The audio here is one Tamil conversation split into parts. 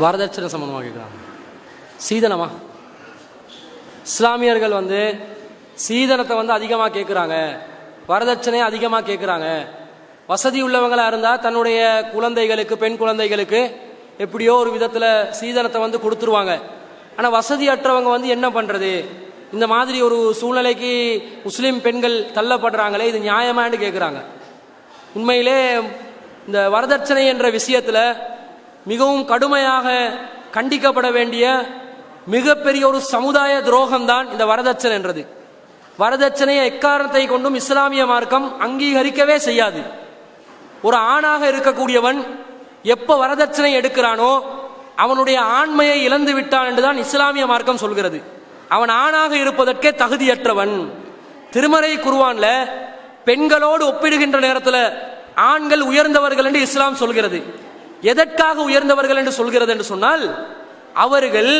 வரதட்சணை சம்பந்தமாக கேட்குறாங்க சீதனமா? இஸ்லாமியர்கள் வந்து சீதனத்தை வந்து அதிகமாக கேட்குறாங்க வரதட்சணையை அதிகமாக கேட்குறாங்க வசதி உள்ளவங்களாக இருந்தால் தன்னுடைய குழந்தைகளுக்கு பெண் குழந்தைகளுக்கு எப்படியோ ஒரு விதத்தில் சீதனத்தை வந்து கொடுத்துருவாங்க. ஆனால் வசதியற்றவங்க வந்து என்ன பண்ணுறது இந்த மாதிரி ஒரு சூழ்நிலைக்கு முஸ்லீம் பெண்கள் தள்ளப்படுறாங்களே இது நியாயமானு கேட்குறாங்க உண்மையிலே இந்த வரதட்சணை என்ற விஷயத்தில் மிகவும் கடுமையாக கண்டிக்கப்பட வேண்டிய மிகப்பெரிய ஒரு சமுதாய துரோகம்தான் இந்த வரதட்சணை என்றது. வரதட்சணையை எக்காரணத்தை கொண்டும் இஸ்லாமிய மார்க்கம் அங்கீகரிக்கவே செய்யாது. ஒரு ஆணாக இருக்கக்கூடியவன் எப்போ வரதட்சணை எடுக்கிறானோ அவனுடைய ஆண்மையை இழந்து விட்டான் என்றுதான் இஸ்லாமிய மார்க்கம் சொல்கிறது. அவன் ஆணாக இருப்பதற்கே தகுதியற்றவன். திருமறை குருவான்ல பெண்களோடு ஒப்பிடுகின்ற நேரத்தில் ஆண்கள் உயர்ந்தவர்கள் என்று இஸ்லாம் சொல்கிறது. எதற்காக உயர்ந்தவர்கள் என்று சொல்கிறது என்று சொன்னால் அவர்கள்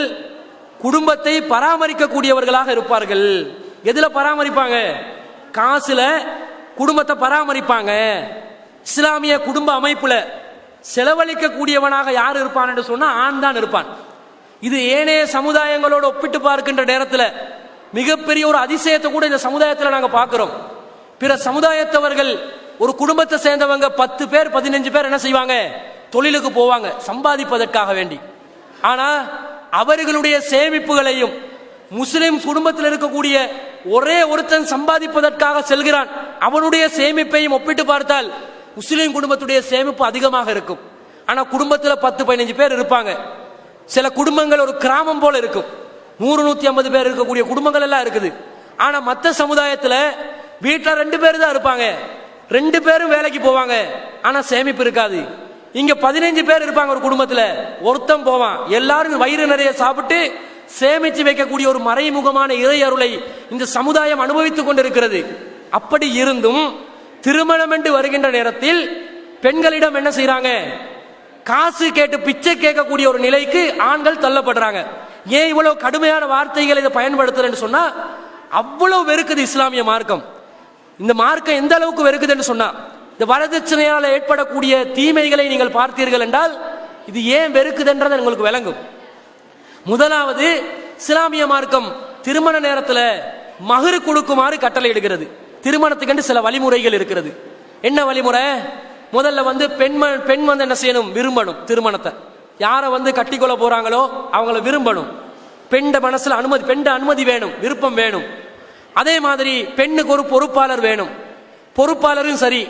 குடும்பத்தை பராமரிக்கக்கூடியவர்களாக இருப்பார்கள். எதுல பராமரிப்பாங்க? காசுல குடும்பத்தை பராமரிப்பாங்க. இஸ்லாமிய குடும்ப அமைப்புல செலவழிக்க கூடியவனாக யார் இருப்பான் என்று சொன்னா ஆண் தான் இருப்பான். இது ஏனைய சமுதாயங்களோடு ஒப்பிட்டு பார்க்கின்ற நேரத்தில் மிகப்பெரிய ஒரு அதிசயத்தை கூட இந்த சமுதாயத்தில் நாங்கள் பார்க்குறோம். பிற சமுதாயத்தவர்கள் ஒரு குடும்பத்தை சேர்ந்தவங்க பத்து பேர் பதினஞ்சு பேர் என்ன செய்வாங்க? தொழிலுக்கு போவாங்க சம்பாதிப்பதற்காக வேண்டி. ஆனா அவர்களுடைய சேமிப்புகளையும் முஸ்லிம் குடும்பத்தில் இருக்கக்கூடிய ஒரே ஒருத்தன் சம்பாதிப்பதற்காக செல்கிறான் அவனுடைய சேமிப்பையும் ஒப்பிட்டு பார்த்தால் முஸ்லிம் குடும்பத்துடைய சேமிப்பு அதிகமாக இருக்கும். ஆனா குடும்பத்தில் பத்து பதினஞ்சு பேர் இருப்பாங்க. சில குடும்பங்கள் ஒரு கிராமம் போல இருக்கும். நூறு நூத்தி ஐம்பது பேர் இருக்கக்கூடிய குடும்பங்கள் எல்லாம் இருக்குது. ஆனா மற்ற சமுதாயத்துல வீட்டில் ரெண்டு பேர் தான் இருப்பாங்க. ரெண்டு பேரும் வேலைக்கு போவாங்க. ஆனா சேமிப்பு இருக்காது. இங்க பதினஞ்சு பேர் இருப்பாங்க ஒரு குடும்பத்துல. ஒருத்தன் போவான். எல்லாரும் வயிறு நிறைய சாப்பிட்டு சேமிச்சு வைக்கக்கூடிய ஒரு மறைமுகமான இறை அருளை இந்த சமுதாயம் அனுபவித்துக் கொண்டிருக்கிறது. அப்படி இருந்தும் திருமணம் என்று வருகின்ற நேரத்தில் பெண்களிடம் என்ன செய்யறாங்க காசு கேட்டு பிச்சை கேட்கக்கூடிய ஒரு நிலைக்கு ஆண்கள் தள்ளப்படுறாங்க. ஏன் இவ்வளவு கடுமையான வார்த்தைகளை இதை பயன்படுத்துறேன்னு சொன்னா அவ்வளவு வெறுக்குது இஸ்லாமிய மார்க்கம். இந்த மார்க்கம் எந்த அளவுக்கு வெறுக்குதுன்னு சொன்னா இந்த வரதட்சணையால் ஏற்படக்கூடிய தீமைகளை நீங்கள் பார்த்தீர்கள் என்றால் இது ஏன் வெறுக்குதுன்றது உங்களுக்கு விளங்கும். முதலாவது இஸ்லாமிய மார்க்கம் திருமண நேரத்தில் மகரு கொடுக்குமாறு கட்டளை இடுகிறது திருமணத்துக்கு சில வழிமுறைகள் இருக்கிறது. என்ன வழிமுறை? முதல்ல வந்து பெண் பெண் வந்து என்ன செய்யணும்? விரும்பணும் திருமணத்தை. யாரை வந்து கட்டிக்கொள்ள போறாங்களோ அவங்கள விரும்பணும். பெண்ட மனசுல அனுமதி பெண்ட அனுமதி வேணும் விருப்பம் வேணும். அதே மாதிரி பெண்ணுக்கு ஒரு பொறுப்பாளர் வேணும். பொறுப்பாளரும் சரி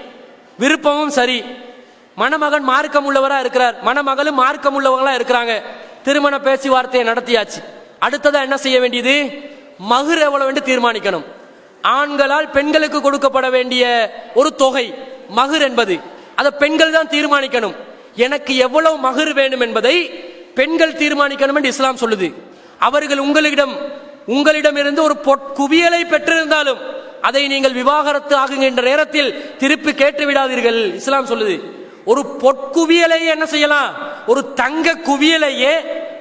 விருப்பமும் சரி. மணமகன் மார்க்கம் உள்ளவராக இருக்கிறார். மணமகளும் மார்க்கம் உள்ளவங்களா இருக்கிறாங்க. திருமண பேச்சுவார்த்தையை நடத்தியாச்சு. அடுத்ததாக என்ன செய்ய வேண்டியது? மகுர் எவ்வளவு என்று தீர்மானிக்கணும். ஆண்களால் பெண்களுக்கு கொடுக்கப்பட வேண்டிய ஒரு தொகை மகுர் என்பது. அதை பெண்கள் தான் தீர்மானிக்கணும். எனக்கு எவ்வளவு மகுர் வேண்டும் என்பதை பெண்கள் தீர்மானிக்கணும் என்று இஸ்லாம் சொல்லுது. அவர்கள் உங்களிடம் உங்களிடமிருந்து ஒரு பொற்குவியலை பெற்றிருந்தாலும் அதை நீங்கள் விவாகரத்து ஆகுகின்ற நேரத்தில் திருப்பி கேட்டு விடாதீர்கள். இஸ்லாம் சொல்லுது ஒரு பொற்குவியலையே என்ன செய்யலாம்? ஒரு தங்க குவியலையே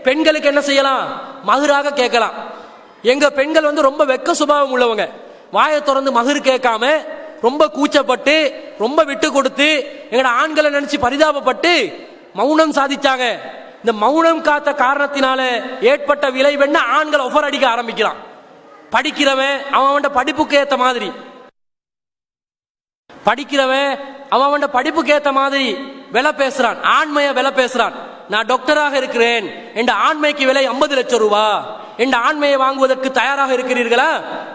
பெண்களுக்கு என்ன செய்யலாம்? மகுராக கேட்கலாம். எங்க பெண்கள் வந்து ரொம்ப வெக்க சுபாவம் உள்ளவங்க. வாயை திறந்து மகுர் கேட்காம ரொம்ப கூச்சப்பட்டு ரொம்ப விட்டு கொடுத்து எங்கட ஆண்களை நினைச்சு பரிதாபப்பட்டு மௌனம் சாதிச்சாங்க. இந்த மௌனம் காத்த காரணத்தினால ஏற்பட்ட விளைவென்ன ஆண்கள் ஒஃபர் அடிக்க ஆரம்பிக்கிறான் படிக்கிறவன் அவன் படிப்புக்கு ஏத்த மாதிரி. படிக்கிறவன் அவன் படிப்புக்கு ஏத்த மாதிரி விலை பேசுறான். ஆண்மைய விலை பேசுறான். நான் டாக்டராக இருக்கிறேன். என் ஆண்மைக்கு விலை 50 லட்சம் ரூபா. என் ஆண்மையை வாங்குவதற்கு தயாராக இருக்கிறீர்களா?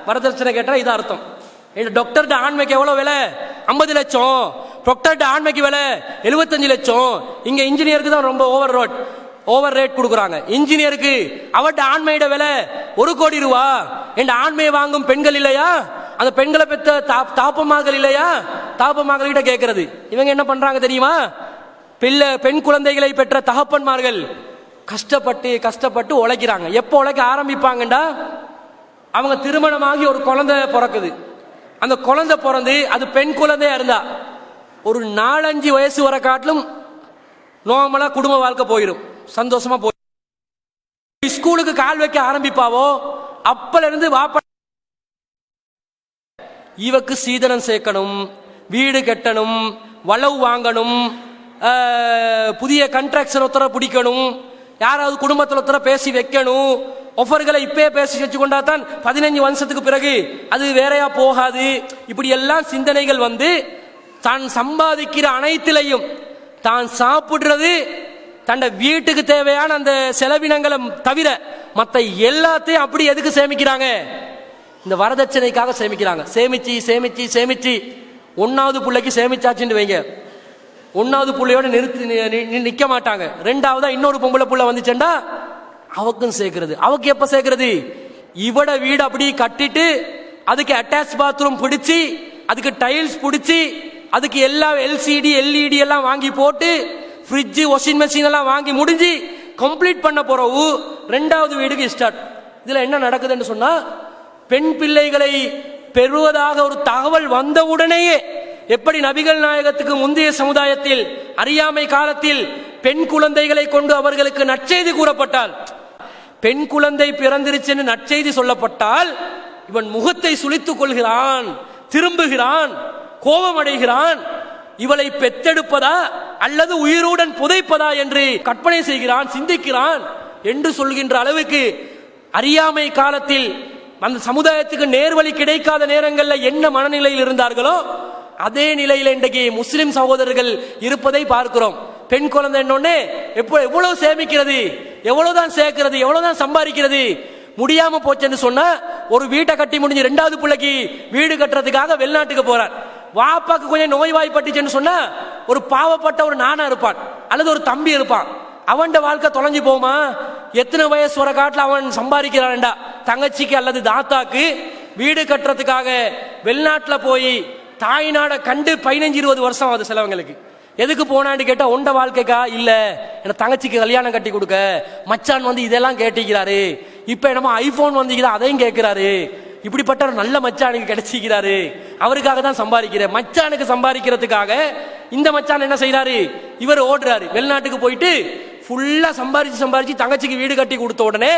வரதட்சணை கேட்டா இது அர்த்தம். என் டாக்டர்ட ஆண்மைக்கு எவ்வளவு விலை? 50 லட்சம். டாக்டர்ட ஆண்மைக்கு விலை 75 லட்சம். இங்க இன்ஜினியருக்கு தான் ரொம்ப ஓவர் ரோட் ஓவர் ரேட் கொடுக்குறாங்க. இன்ஜினியருக்கு அவட்ட ஆண்மையிட விலை ஒரு கோடி ரூபா. என்ற ஆண்மையை வாங்கும் பெண்கள் இல்லையா? அந்த பெண்களை பெற்ற தாப்- இல்லையா? தாப்பமார்கள் கிட்ட கேட்கறது. இவங்க என்ன பண்றாங்க தெரியுமா? பிள்ளை பெண் குழந்தைகளை பெற்ற தகப்பன்மார்கள் கஷ்டப்பட்டு கஷ்டப்பட்டு உழைக்கிறாங்க. எப்போ உழைக்க ஆரம்பிப்பாங்கண்டா? அவங்க திருமணமாகி ஒரு குழந்தை பிறக்குது. அந்த குழந்தை பிறந்து அது பெண் குழந்தையா இருந்தா ஒரு நாலஞ்சு வயசு வர காட்டிலும் நோமலா குடும்ப வாழ்க்கை போயிடும் சந்தோஷமா போய் ஸ்கூலுக்கு கால் வைக்க ஆரம்பிப்பாவோ? அப்பல இருந்து வாப்ப இவக்கு சீதனம் சேர்க்கணும் வீடு கட்டணும் வளவு வாங்கணும் புதிய கன்ட்ராக்ஷன் ஒருத்தர பிடிக்கணும் யாராவது குடும்பத்தில் ஒருத்தர பேசி வைக்கணும் ஒஃபர்களை இப்பயே பேசி வச்சு கொண்டா தான் பதினஞ்சு வருஷத்துக்கு பிறகு அது வேறையா போகாது. இப்படி எல்லாம் சிந்தனைகள் வந்து தான் சம்பாதிக்கிற அனைத்திலையும் தான் சாப்பிடுறது தன்னை வீட்டுக்கு தேவையான அந்த செலவினங்களை தவிர மற்ற எல்லாத்தையும் அப்படி எதுக்கு சேமிக்கிறாங்க? இந்த வரதட்சணைக்காக சேமிக்கிறாங்க. சேமிச்சு சேமிச்சு சேமிச்சு. ஒன்னாவது பிள்ளைக்கு சேமிச்சாச்சுன்னு வைங்க. ஒன்னாவது பிள்ளையோட நிறுத்தி நிற்க மாட்டாங்க. ரெண்டாவதா இன்னொரு பொம்பளை புள்ள வந்துச்சேன்டா அவக்கும் சேர்க்கறது. அவக்கு எப்ப சேர்க்கறது? இவட வீடு அப்படி கட்டிட்டு அதுக்கு அட்டாச் பாத்ரூம் பிடிச்சி அதுக்கு டைல்ஸ் பிடிச்சி அதுக்கு எல்லா எல்சிடி எல்இடி எல்லாம் வாங்கி போட்டு ஃப்ரிட்ஜு வாஷிங் மெஷின் எல்லாம் வாங்கி முடிஞ்சு கம்ப்ளீட் பண்ண போறவு ரெண்டாவது வீடுக்கு ஸ்டார்ட் இதுல என்ன நடக்குதுன்னு சொன்னா பெண் பிள்ளைகளை பெறுவதாக ஒரு தகவல் வந்த உடனேயே எப்படி நபிகள் நாயகத்துக்கு முந்தைய சமுதாயத்தில் அறியாமை காலத்தில் பெண் குழந்தைகளை கொண்டு அவர்களுக்கு நற்செய்தி கூறப்பட்டால் பெண் குழந்தை பிறந்திருச்சுன்னு நற்செய்தி சொல்லப்பட்டால் இவன் முகத்தை சுழித்துக் கொள்கிறான் திரும்புகிறான் கோபமடைகிறான் இவளை பெத்தெடுப்பதா அல்லது உயிருடன் புதைப்பதா என்று கற்பனை செய்கிறான் சிந்திக்கிறான் என்று சொல்கின்ற அளவுக்கு அறியாமை காலத்தில் அந்த சமுதாயத்துக்கு நேர்வழி கிடைக்காத நேரங்களில் என்ன மனநிலையில் இருந்தார்களோ அதே நிலையில் இன்றைக்கு முஸ்லிம் சகோதரர்கள் இருப்பதை பார்க்கிறோம். பெண் குழந்தை என்னொன்னே எப்போ எவ்வளவு சேமிக்கிறது எவ்வளவுதான் சேர்க்கிறது எவ்வளவுதான் சம்பாதிக்கிறது முடியாம போச்சுன்னு சொன்னா ஒரு வீட்டை கட்டி முடிஞ்சு ரெண்டாவது பிள்ளைக்கு வீடு கட்டுறதுக்காக வெளிநாட்டுக்கு போறார். வாப்பாக்கு கொஞ்சம் நோய்வாய்ப்பட்டுச்சுன்னு சொன்னா ஒரு பாவப்பட்ட ஒரு நானா இருப்பான் அல்லது ஒரு தம்பி இருப்பான். அவன்ட வாழ்க்கை தொலைஞ்சு போமா எத்தனை வயசு வர காட்டில் அவன் சம்பாதிக்கிறான்டா? தங்கச்சிக்கு அல்லது தாத்தாக்கு வீடு கட்டுறதுக்காக வெளிநாட்டில் போய் தாய் நாடை கண்டு பதினஞ்சு இருபது வருஷம் ஆகுது சிலவங்களுக்கு. எதுக்கு போனான்னு கேட்டால் உண்ட வாழ்க்கைக்கா? இல்லை. என்னை தங்கச்சிக்கு கல்யாணம் கட்டி கொடுக்க. மச்சான் வந்து இதெல்லாம் கேட்டிக்கிறாரு இப்போ என்னமோ ஐஃபோன் வந்தீங்களா அதையும் கேட்குறாரு. இப்படிப்பட்ட ஒரு நல்ல மச்சானுக்கு கிடைச்சிக்கிறாரு. அவருக்காக தான் சம்பாதிக்கிறேன் மச்சானுக்கு சம்பாதிக்கிறதுக்காக இந்த மச்சான் என்ன செய்கிறாரு இவர் ஓடுறாரு. வெளிநாட்டுக்கு போயிட்டு ஃபுல்லா சம்பாரிச்சு சம்பாரிச்சு தங்கச்சிக்கு வீடு கட்டி கொடுத்த உடனே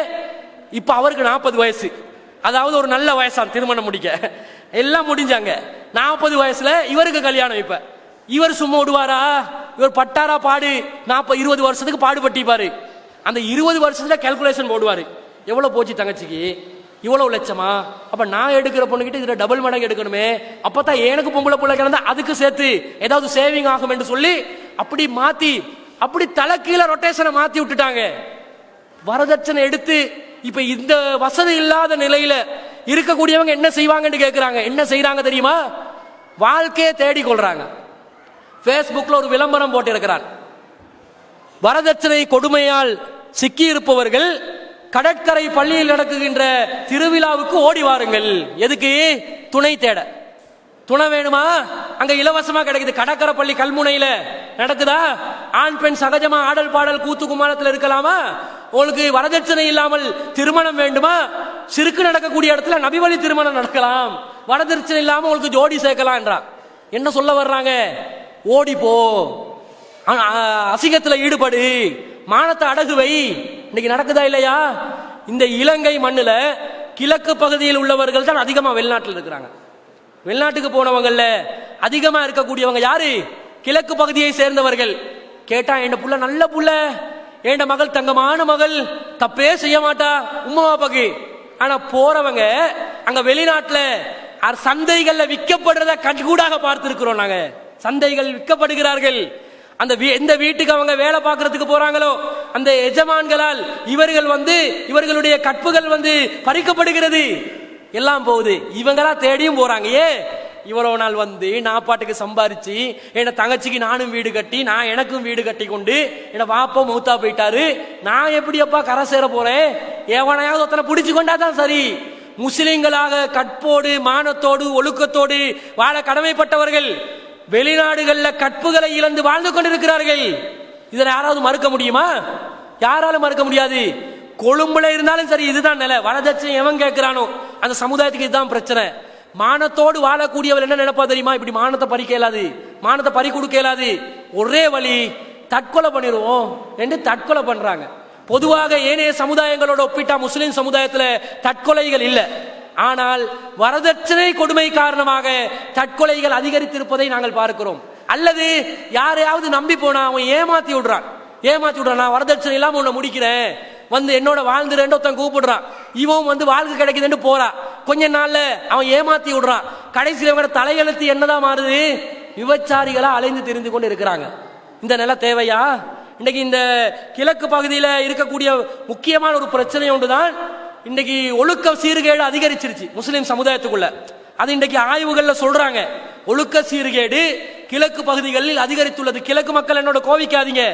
இப்ப அவருக்கு நாற்பது வயசு. அதாவது ஒரு நல்ல வயசான் திருமணம் முடிக்க. எல்லாம் முடிஞ்சாங்க. நாற்பது வயசுல இவருக்கு கல்யாணம் இப்ப. இவர் சும்மா விடுவாரா இவர் பட்டாரா பாடு? நாற்பது இருபது வருஷத்துக்கு பாடுபட்டிப்பாரு. அந்த இருபது வருஷத்துல கால்குலேஷன் போடுவாரு. எவ்வளவு போச்சு தங்கச்சிக்கு? இவ்வளவு லட்சமா? அப்ப நான் எடுக்கிற பொண்ணுகிட்ட இதுல டபுள் மடங்கு எடுக்கணுமே. அப்பதான் எனக்கு பொம்பளை பிள்ளை கிடந்தா அதுக்கு சேர்த்து ஏதாவது சேவிங் ஆகும் என்று சொல்லி அப்படி மாத்தி அப்படி தலைக்கீழ ரொட்டேஷனை மாத்தி விட்டுட்டாங்க. வரதட்சணை எடுத்து இப்ப இந்த வசதி இல்லாத நிலையில இருக்கக்கூடியவங்க என்ன செய்வாங்கன்னு கேட்குறாங்க என்ன செய்கிறாங்க தெரியுமா? வாழ்க்கையை தேடிக்கொள்கிறாங்க ஃபேஸ்புக்கில் ஒரு விளம்பரம் போட்டிருக்கிறார். வரதட்சணை கொடுமையால் சிக்கியிருப்பவர்கள் கடற்கரை பள்ளியில் நடக்குகின்ற திருவிழாவுக்கு ஓடி வாருங்கள். எதுக்கு? துணை தேட. துணை வேணுமா? அங்க இலவசமா கிடைக்குது. கடற்கரை பள்ளி கல்முனையில. நடக்குதா? ஆண் பெண் சகஜமா ஆடல் பாடல் கூத்து குமாரத்தில் இருக்கலாமா? உங்களுக்கு வரதட்சணை இல்லாமல் திருமணம் வேண்டுமா? சிறுக்கு நடக்கக்கூடிய இடத்துல நபிவழி திருமணம் நடக்கலாம். வரதட்சணை இல்லாம உங்களுக்கு ஜோடி சேர்க்கலாம் என்ன சொல்ல வர்றாங்க? ஓடி போ அசிங்கத்துல ஈடுபடு. மானத்தை அடகு வை. இன்னைக்கு நடக்குதா இல்லையா? இந்த இலங்கை மண்ணில் கிழக்கு பகுதியில் உள்ளவர்கள் தான் அதிகமாக வெளிநாட்டில் இருக்கிறாங்க. வெளிநாட்டுக்கு போனவங்களில் அதிகமாக இருக்கக்கூடியவங்க யாரு? கிழக்கு பகுதியை சேர்ந்தவர்கள். கேட்டா என் புள்ள நல்ல புள்ள. என் மகள் தங்கமான மகள். தப்பே செய்ய மாட்டா. உம்மா பகு ஆனா போறவங்க அங்க வெளிநாட்டுல சந்தைகள்ல விற்கப்படுறத கண்கூடாக பார்த்திருக்கிறோம் நாங்க. சந்தைகள் விற்கப்படுகிறார்கள். அந்த வீ- எந்த வீட்டுக்கு அவங்க வேலை பார்க்கறதுக்கு போறாங்களோ அந்த எஜமான்களால் இவர்கள் வந்து இவர்களுடைய கற்புகள் வந்து பறிக்கப்படுகிறது. எல்லாம் போகுது. இவங்களா தேடியும் போறாங்க. ஏ இவ்வளவு நாள் வந்து நான் பாட்டுக்கு சம்பாரிச்சு என் தங்கச்சிக்கு நானும் வீடு கட்டி நான் எனக்கும் வீடு கட்டி கொண்டு என் பாப்பா மௌத்தா போயிட்டாரு. நான் எப்படி அப்பா கரை சேர போறேன்? எவனையாவது ஒருத்தனை பிடிச்சு கொண்டா தான் சரி. முஸ்லிம்களாக கற்போடு மானத்தோடு ஒழுக்கத்தோடு வாழ கடமைப்பட்டவர்கள் வெளிநாடுகளில் கற்புகளை இழந்து வாழ்ந்து கொண்டிருக்கிறார்கள். இதை யாராவது மறுக்க முடியுமா? யாராலும் மறுக்க முடியாது? கொழும்புல இருந்தாலும் சரி இதுதான் நிலை. வரதட்சணை எவன் கேட்கிறானோ அந்த சமுதாயத்துக்கு இதுதான் பிரச்சனை. மானத்தோடு வாழக்கூடியவர் என்ன நினைப்பா தெரியுமா? இப்படி மானத்தை பறிக்க இயலாது. மானத்தை பறி கொடுக்க இயலாது. ஒரே வழி தற்கொலை பண்ணிடுவோம் என்று தற்கொலை பண்றாங்க. பொதுவாக ஏனைய சமுதாயங்களோட ஒப்பிட்டா முஸ்லிம் சமுதாயத்தில் தற்கொலைகள் இல்லை. ஆனால் வரதட்சணை கொடுமை காரணமாக தற்கொலைகள் அதிகரித்திருப்பதை நாங்கள் பார்க்கிறோம். அல்லது யாரையாவது நம்பி போனா அவன் ஏமாத்தி விடுறான். ஏமாத்தி விடுறான். நான் வரதட்சணை இல்லாமல் உன்னை முடிக்கிறேன். வந்து என்னோட வாழ்ந்துறேன்னு ஒருத்தன் கூப்பிடுறான். இவன் வந்து வாழ்க்கை கிடைக்குதுன்னு போறான் கொஞ்ச நாள்ல அவன் ஏமாத்தி விடுறான். கடைசியில் இவங்க தலையெழுத்து என்னதான் மாறுது? விபச்சாரிகளா அலைந்து தெரிந்து கொண்டு இருக்கிறாங்க. இந்த நிலை தேவையா? இன்னைக்கு இந்த கிழக்கு பகுதியில் இருக்கக்கூடிய முக்கியமான ஒரு பிரச்சனை ஒன்றுதான். இன்னைக்கு ஒழுக்க சீர்கேடு அதிகரிச்சிருச்சு முஸ்லீம் சமுதாயத்துக்குள்ள. அது இன்னைக்கு ஆய்வுகளில் சொல்றாங்க. ஒழுக்க சீர்கேடு கிழக்கு பகுதிகளில் அதிகரித்துள்ளது. கிழக்கு மக்கள் என்னோட கோவிக்காதீங்க.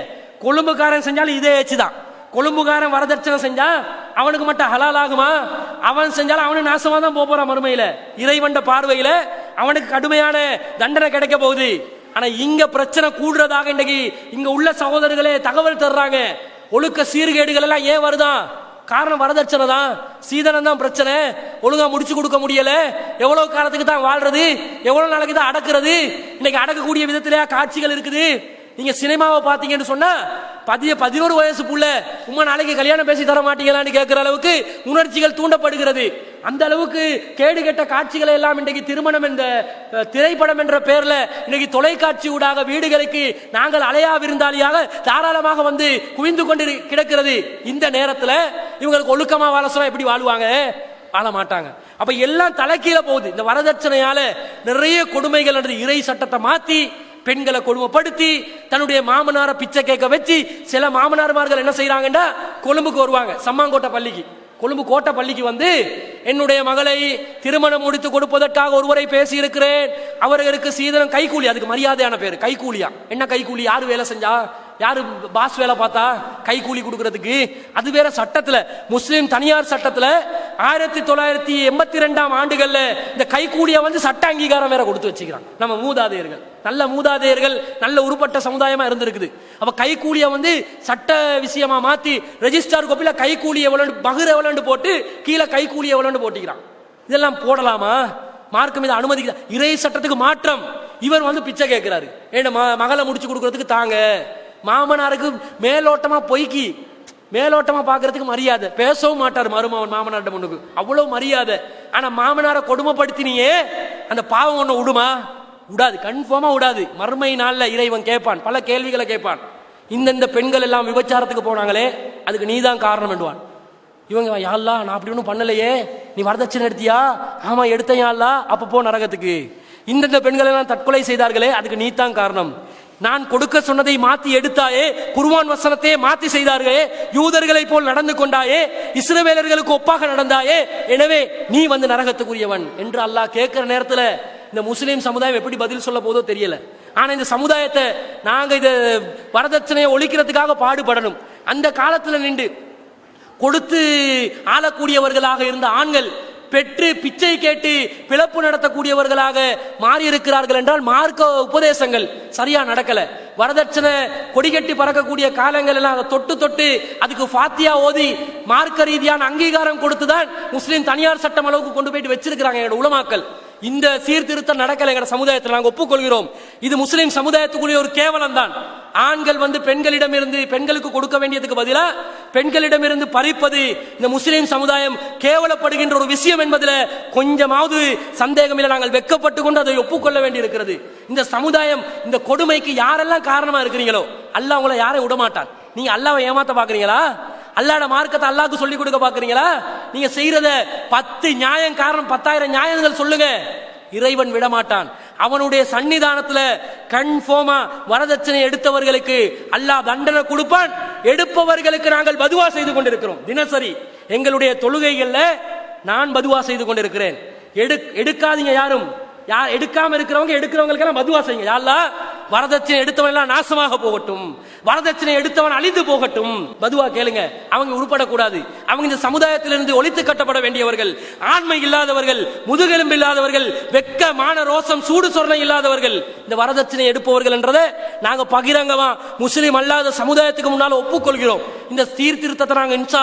கொழும்புக்காரன் செஞ்சாலும் இதே ஏச்சு தான். கொழும்புக்காரன் வரதட்சணை செஞ்சா அவனுக்கு மட்டும் ஹலால் ஆகுமா? அவன் செஞ்சாலும் அவனு நாசமா தான் போறான் மறுமையில. இறைவண்ட பார்வையில அவனுக்கு கடுமையான தண்டனை கிடைக்க போகுது. ஆனா இங்க பிரச்சனை கூடுறதாக இன்னைக்கு இங்க உள்ள சகோதரர்களே தகவல் தர்றாங்க. ஒழுக்க சீர்கேடுகள் எல்லாம் ஏன் வருதான் காரணம் வரதட்சணை தான். சீதனம் தான் பிரச்சனை. ஒழுங்கா முடிச்சு கொடுக்க முடியல. எவ்வளவு காலத்துக்கு தான் வாழ்றது? எவ்வளவு நாளைக்கு தான் அடக்குறது? இன்னைக்கு அடக்கக்கூடிய விதத்திலேயா காட்சிகள் இருக்குது. நீங்க சினிமாவை பாத்தீங்கன்னு சொன்னா பதிய பதினோரு வயசு புள்ள உமா நாளைக்கு கல்யாணம் பேசி தர மாட்டீங்களான்னு கேட்கிற அளவுக்கு உணர்ச்சிகள் தூண்டப்படுகிறது. அந்த அளவுக்கு கேடு கெட்ட காட்சிகளை எல்லாம் இன்றைக்கு திருமணம் என்ற திரைப்படம் என்ற பெயர்ல இன்னைக்கு தொலைக்காட்சி ஊடாக வீடுகளுக்கு நாங்கள் அலையா விருந்தாளியாக தாராளமாக வந்து குவிந்து கொண்டு கிடக்கிறது. இந்த நேரத்தில் இவங்களுக்கு ஒழுக்கமா வாழ சொன்னா எப்படி வாழ்வாங்க? வாழ மாட்டாங்க அப்ப எல்லாம் தலைக்கீழ போகுது. இந்த வரதட்சணையால நிறைய கொடுமைகள் நடந்து இறை சட்டத்தை மாத்தி பெண்களை கொடுமைப்படுத்தி தன்னுடைய மாமனாரை பிச்சை கேட்க வச்சு சில மாமனார்மார்கள் என்ன செய்யறாங்கன்னா கொழும்புக்கு வருவாங்க. சம்மாங்கோட்டை பள்ளிக்கு. கொழும்பு கோட்டை பள்ளிக்கு வந்து என்னுடைய மகளை திருமணம் முடித்து கொடுப்பதற்காக ஒருவரை பேசி இருக்கிறேன் அவர்களுக்கு சீதனம் கைக்கூலி அதுக்கு மரியாதையான பேர். கைகூலியா? என்ன கைக்கூலி யார் வேலை செஞ்சா? யாரு பாஸ் வேலை பார்த்தா கைக்கூலி கொடுக்கறதுக்கு? அது வேற சட்டத்துல. முஸ்லீம் தனியார் சட்டத்துல ஆயிரத்தி தொள்ளாயிரத்தி எண்பத்தி ரெண்டாம் ஆண்டுகள்ல இந்த கைக்கூலிய வந்து சட்ட அங்கீகாரம் வேற கொடுத்து வச்சுக்கிறான் நம்ம மூதாதையர்கள். நல்ல மூதாதையர்கள் நல்ல உருப்பட்ட சமுதாயமா இருந்திருக்குது. அப்ப கைக்கூலிய வந்து சட்ட விஷயமா மாத்தி ரெஜிஸ்டார் கோப்பில கைக்கூலி எவ்வளவு பகுர் எவ்வளவு போட்டு கீழே கைக்கூலி எவ்வளவு போட்டிக்கிறான் இதெல்லாம் போடலாமா? மார்க்கம் இதை அனுமதிக்குதா இறை சட்டத்துக்கு மாற்றம். இவர் வந்து பிச்சை கேட்கிறாரு. ஏன்னா ம- மகளை முடிச்சு கொடுக்கறதுக்கு தாங்க. மாமனாருக்கு மேலோட்டமாக பொய்க்கி. மேலோட்டமாக பார்க்கறதுக்கு மரியாதை. பேசவும் மாட்டார் மருமவன் மாமனார்ட்ட முன்னுக்கு அவ்வளோ மரியாதை. ஆனால் மாமனாரை கொடுமைப்படுத்தினியே அந்த பாவம் ஒன்று விடுமா? விடாது. கன்ஃபார்மாக விடாது. மறுமை நாளில் இறைவன் கேட்பான். பல கேள்விகளை கேட்பான். இந்தந்த பெண்கள் எல்லாம் விபச்சாரத்துக்கு போனாங்களே அதுக்கு நீதான் காரணம் என்றுவான். இவங்க யாழ்லா நான் அப்படி ஒன்றும் பண்ணலையே. நீ வரதட்சணை எடுத்தியா? ஆமாம் எடுத்தேன் யாழ்லா. அப்போ போ நரகத்துக்கு. இந்தந்த பெண்கள் எல்லாம் தற்கொலை செய்தார்களே அதுக்கு நீ தான் காரணம். நான் கொடுக்க சொன்னதை மாத்தி எடுத்தாயே குருவான் வசனத்தையே மாத்தி செய்தார்களே யூதர்களை போல் நடந்து கொண்டாயே இஸ்ரவேலர்களுக்கு ஒப்பாக நடந்தாயே எனவே நீ வந்து நரகத்துக்குரியவன் என்று அல்லாஹ் கேட்கிற நேரத்துல இந்த முஸ்லீம் சமுதாயம் எப்படி பதில் சொல்ல போதோ தெரியல. ஆனா இந்த சமுதாயத்தை நாங்க இத வரதட்சணையை ஒழிக்கிறதுக்காக பாடுபடணும். அந்த காலத்துல நின்று கொடுத்து ஆளக்கூடியவர்களாக இருந்த ஆண்கள் பெற்று பிச்சை கேட்டு பிளப்பு நடத்தக்கூடியவர்களாக மாறி இருக்கிறார்கள் என்றால் மார்க்க உபதேசங்கள் சரியா நடக்கல. வரதட்சணை கொடிகட்டி பறக்கக்கூடிய காலங்கள் எல்லாம் அதை தொட்டு தொட்டு அதுக்கு ஃபாத்தியா ஓதி மார்க்க ரீதியான அங்கீகாரம் கொடுத்துதான் முஸ்லீம் தனியார் சட்டம் அளவுக்கு கொண்டு போயிட்டு வச்சிருக்கிறாங்க எங்களோட உலமாக்கள். இந்த சீர்திருத்தம் நடக்கல எங்க சமுதாயத்தில் நாங்கள் ஒப்புக்கொள்கிறோம். இது முஸ்லிம் சமுதாயத்துக்குரிய ஒரு கேவலம் தான் ஆண்கள் வந்து பெண்களிடம் இருந்து பெண்களுக்கு கொடுக்க வேண்டியதுக்கு பதிலாக பெண்களிடமிருந்து பறிப்பது இந்த முஸ்லீம் சமுதாயம் கேவலப்படுகின்ற ஒரு விஷயம் என்பதில் கொஞ்சமாவது சந்தேகம் இல்லை நாங்கள் வெக்கப்பட்டு கொண்டு அதை ஒப்புக்கொள்ள வேண்டி இருக்கிறது இந்த சமுதாயம் இந்த கொடுமைக்கு யாரெல்லாம் காரணமா இருக்கிறீங்களோ அல்லாஹ் உங்களை யாரையும் விட மாட்டான் நீங்க அல்லாவை ஏமாத்த பாக்குறீங்களா அல்லாட மார்க்கத்தை அல்லாஹ்க்கு சொல்லி கொடுக்க பாக்குறீங்களா நீங்க செய்யறத பத்து நியாயம் காரணம் பத்தாயிரம் நியாயங்கள் சொல்லுங்க. இறைவன் விடமாட்டான். அவனுடைய சன்னிதானத்துல கன்ஃபார்மா வரதட்சணை எடுத்தவர்களுக்கு அல்லாஹ் தண்டனை கொடுப்பான். எடுப்பவர்களுக்கு நாங்கள் பதுவா செய்து கொண்டிருக்கிறோம். தினசரி. எங்களுடைய தொழுகைகள்ல நான் பதுவா செய்து கொண்டிருக்கிறேன். எடு எடுக்காதீங்க யாரும். யார் எடுக்காம இருக்கிறவங்க எடுக்கிறவங்களுக்கு எல்லாம் பதுவா செய்யுங்க. யாழ்லா வரதட்சணை எடுத்தவன் எல்லாம் நாசமாக போகட்டும். வரதட்சணை எடுத்தவன் அழிந்து போகட்டும். பதுவா கேளுங்க. அவங்க உருப்படக்கூடாது. அவங்க இந்த சமுதாயத்திலிருந்து ஒழித்து கட்டப்பட வேண்டியவர்கள் ஆண்மை இல்லாதவர்கள் முதுகெலும்பு இல்லாதவர்கள் வெக்க மான ரோசம் சூடு சொர்ணம் இல்லாதவர்கள் இந்த வரதட்சணை எடுப்பவர்கள் என்றதை நாங்க பகிரங்கமா முஸ்லிம் அல்லாத சமுதாயத்துக்கு முன்னால் ஒப்புக்கொள்கிறோம். இந்த சீர்திருத்தத்தை நாங்க இன்ஷா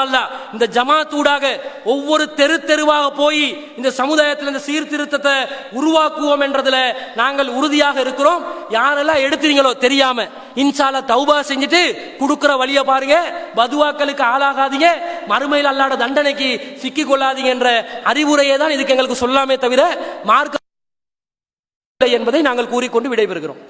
இந்த ஜமாத்தூடாக ஒவ்வொரு தெரு தெருவாக போய் இந்த சமுதாயத்தில் இந்த சீர்திருத்தத்தை உருவாக்குவோம் என்றதுல நாங்கள் உறுதியாக இருக்கிறோம். யாரெல்லாம் எடுத்தீங்களோ தெரியாம இன்சால தௌபா செஞ்சுட்டு கொடுக்குற வழியை பாருங்க. பதுவாக்களுக்கு ஆளாகாதீங்க. மறுமையில் அல்லாத தண்டனைக்கு சிக்கி கொள்ளாதீங்க என்ற அறிவுரையை தான் இதுக்கு எங்களுக்கு சொல்லாமே தவிர மார்க்க இல்லை என்பதை நாங்கள் கூறிக்கொண்டு விடைபெறுகிறோம்.